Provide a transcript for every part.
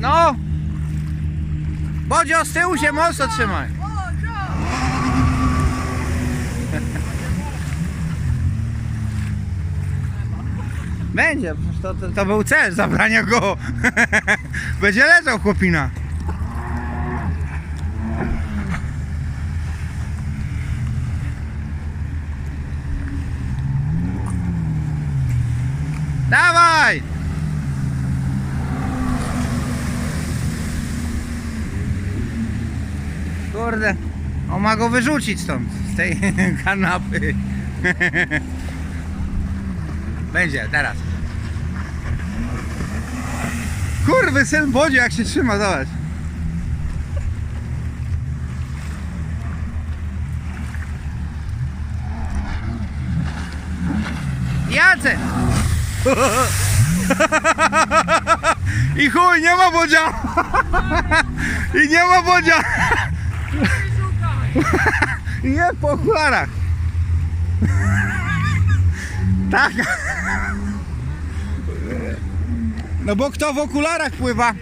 No! Bodzio, z tyłu się mocno trzymaj. Będzie, to, to, to był cel zabrania go. Będzie leciał chłopina. Kurde, on ma go wyrzucić stąd, z tej kanapy. Będzie, teraz. Kurwy syn Bodzie jak się trzyma, zobacz. Jacek! I chuj, nie ma Bodzia! I nie ma Bodzia! Jest po okularach! Tak! No bo kto w okularach pływa?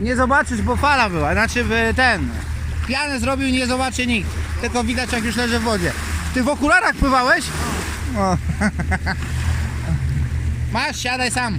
Nie zobaczysz, bo fala była. Znaczy ten. Pianę zrobił, nie zobaczy nikt. Tylko widać jak już leży w wodzie. Ty w okularach pływałeś? O. Masz, siadaj sam.